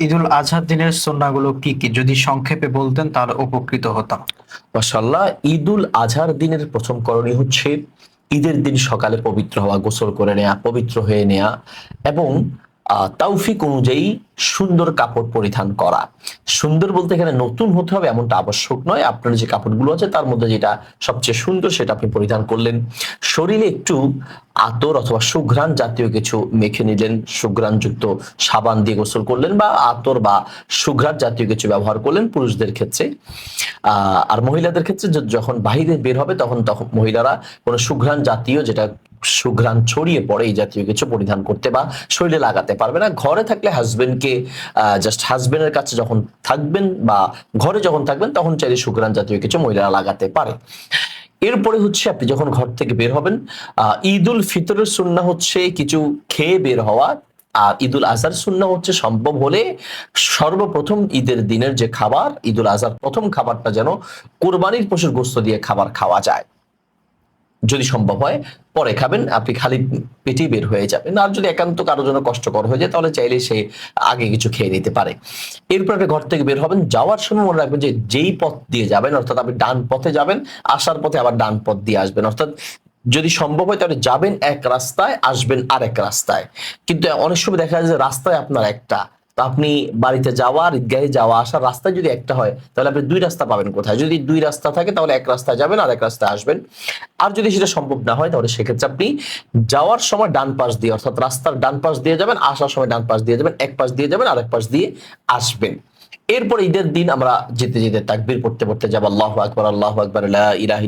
ঈদুল আজহার দিনের সন্নাগুলো কি কি? যদি সংক্ষেপে বলতেন তার উপকৃত হতাম। মাসাল্লাহ ঈদুল আজহার দিনের প্রথম করণী হচ্ছে ঈদের দিন সকালে পবিত্র হওয়া, গোসল করে নেয়া, পবিত্র হয়ে নেয়া এবং তৌফিক অনুযায়ী সুন্দর কাপড় পরিধান করা। সুন্দর বলতে এখানে নতুন হতে হবে এমনটা আবশ্যক নয়। আপনার যে কাপড়গুলো আছে, তার মধ্যে যেটা সবচেয়ে সুন্দর সেটা আপনি পরিধান করলেন। শরীরে একটু আতর অথবা সুঘ্রাণ জাতীয় কিছু মেখে নিলেন। সুঘ্রাণযুক্ত সাবান দিয়ে গোসল করলেন বা আতর বা সুঘ্রাণ জাতীয় কিছু ব্যবহার করলেন পুরুষদের ক্ষেত্রে। আর মহিলাদের ক্ষেত্রে যখন বাহিরে বের হবে, তখন তখন মহিলারা কোনো সুঘ্রাণ জাতীয় যেটা সুঘ্রাণ ছড়িয়ে পড়ে এই জাতীয় কিছু পরিধান করতে বা শরীরে লাগাতে পারবে না। ঘরে থাকলে হাজবেন্ডকে জাস্ট হাজবেন্ডের কাছে যখন থাকবেন বা ঘরে যখন থাকবেন, তখন চাইলে সুঘ্রাণ জাতীয় কিছু মহিলারা লাগাতে পারে। এরপরে হচ্ছে আপনি যখন ঘর থেকে বের হবেন ঈদ উল ফিতরের সুন্না হচ্ছে কিছু খেয়ে বের হওয়া, আর ঈদুল আজহার সুন্না হচ্ছে সম্ভব হলে সর্বপ্রথম ঈদের দিনের যে খাবার, ঈদুল আজহার প্রথম খাবারটা যেন কোরবানির পশুর গোস্ত দিয়ে খাবার খাওয়া যায়। যদি সম্ভব হয় পরে খাবেন, আপনি খালি পেটে বের হয়ে যাবেন। আর যদি একান্ত কারোর জন্য কষ্টকর হয়ে যায়, তাহলে চাইলে সে আগে কিছু খেয়ে নিতে পারে। এরপর আপনি ঘর থেকে বের হবেন, যাওয়ার সময় মনে রাখবেন যে যেই পথ দিয়ে যাবেন, অর্থাৎ আপনি ডান পথে যাবেন, আসার পথে আবার ডান পথ দিয়ে আসবেন। অর্থাৎ যদি সম্ভব হয়, তাহলে যাবেন এক রাস্তায়, আসবেন আরেক রাস্তায়। কিন্তু অনেক সময় দেখা যায় যে রাস্তায় আপনার একটা তো আপনি বাড়িতে যাওয়া, ঈদগাহে যাওয়া, আসার রাস্তা যদি একটা হয়, তাহলে আপনি দুই রাস্তা পাবেন কোথায়? যদি দুই রাস্তা থাকে, তাহলে এক রাস্তায় যাবেন আর এক রাস্তায় আসবেন। আর যদি সেটা সম্ভব না হয়, তাহলে সেক্ষেত্রে আপনি যাওয়ার সময় ডান পাশ দিয়ে, অর্থাৎ রাস্তার ডান পাশ দিয়ে যাবেন, আসার সময় ডান পাশ দিয়ে যাবেন, এক পাশ দিয়ে যাবেন আর এক পাশ দিয়ে আসবেন। এরপর ঈদের দিন আমরা যেতে যেতে তাকবির পড়তে পড়তে যাব। আল্লাহু আকবার আল্লাহু আকবার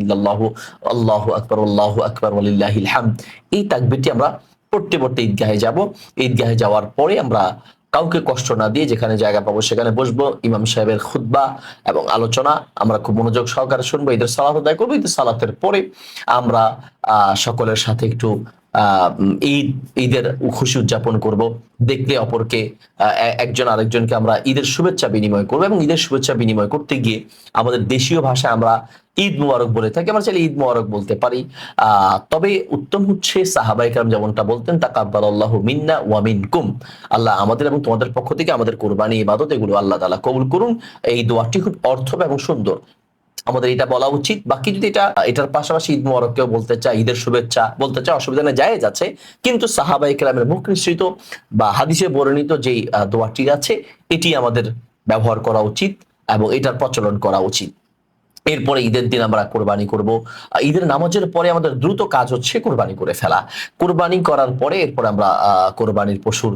ইল্লাল্লাহু, আল্লাহু আকবার আল্লাহু আকবার, ওয়ালিল্লাহিল এই তাকবিরটি আমরা পড়তে পড়তে ঈদগাহে যাব। ঈদগাহে যাওয়ার পরে আমরা কাউকে কষ্ট না দিয়ে যেখানে জায়গা পাবো সেখানে বসবো। ইমাম সাহেবের খুতবা এবং আলোচনা। আমরা খুব মনোযোগ সহকারে শুনব। ঈদের সালাত আদায় করব। ঈদের সালাতের পরে আমরা সকলের সাথে একটু ঈদ, ঈদের খুশি উদযাপন করব। দেখলে অপরকে একজন আরেকজনকে আমরা ঈদের শুভেচ্ছা বিনিময় করব এবং ঈদের শুভেচ্ছা বিনিময় করতে গিয়ে আমাদের দেশীয় ভাষায় আমরা ঈদ মুবারক বলে থাকি, আমরা চাইলে ঈদ মুবারক বলতে পারি। তবে উত্তম হচ্ছে সাহাবাই সাহাবাইকার যেমনটা বলতেন তাকাব্বাল আল্লাহ মিন্না ওয়া মিনকুম। আল্লাহ আমাদের এবং তোমাদের পক্ষ থেকে আমাদের কোরবানি, ইবাদত, এগুলো আল্লাহ তাআলা কবুল করুন। এই দোয়াটি খুব অর্থ এবং সুন্দর। আমাদের এটা বলা উচিত। বাকি যদি এটা, এটার পাশাপাশি ঈদ মোবারককেও বলতে চাই ঈদের শুভেচ্ছা বলতে চাই অসুবিধা নেই, জায়েজ আছে। কিন্তু সাহাবাই কেরামের মুখ নিঃসৃত বা হাদিসে বর্ণিত যেই দোয়াটি আছে, এটি আমাদের ব্যবহার করা উচিত এবং এটার প্রচলন করা উচিত। এরপরে ঈদের দিন আমরা কোরবানি করব। ঈদের নামাজের পরে আমাদের দ্রুত কাজ হচ্ছে কোরবানি করে ফেলা। কোরবানি করার পরে এরপর আমরা কোরবানির পশুর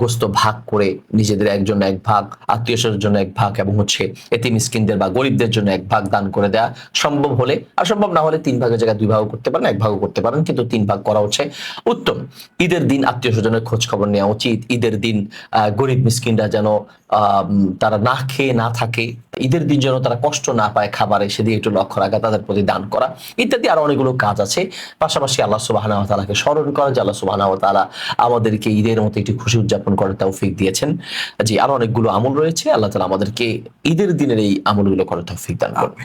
গোস্ত ভাগ করে নিজেদের একজন এক ভাগ আত্মীয় জন্য এক ভাগ এবং হচ্ছে এতে মিসকিনদের বা গরিবদের জন্য এক ভাগ দান করে দেওয়া সম্ভব হলে আর সম্ভব না হলে তিন ভাগের জায়গায় দুই ভাগও করতে পারেন, এক ভাগও করতে পারেন, কিন্তু তিন ভাগ করা হচ্ছে উত্তম। ঈদের দিন আত্মীয় স্বজনের খোঁজ খবর নেওয়া উচিত। ঈদের দিন গরিব মিসকিনরা যেন তারা না খেয়ে না থাকে। ঈদের দিন যেন তারা কষ্ট না পায় খাবারে সেদিকে একটু লক্ষ্য রাখা, তাদের প্রতি দান করা ইত্যাদি আরও অনেকগুলো কাজ আছে। পাশাপাশি আল্লাহ সুবাহ তালাকে স্মরণ করা যে আল্লাহ সুবাহ তালা আমাদেরকে ঈদের মতো একটি খুশি উদযাপন করার তৌফিক দিয়েছেন। যে আরও অনেকগুলো আমল রয়েছে, আল্লাহ তালা আমাদেরকে ঈদের দিনের এই আমলগুলো করার তৌফিক দান করবে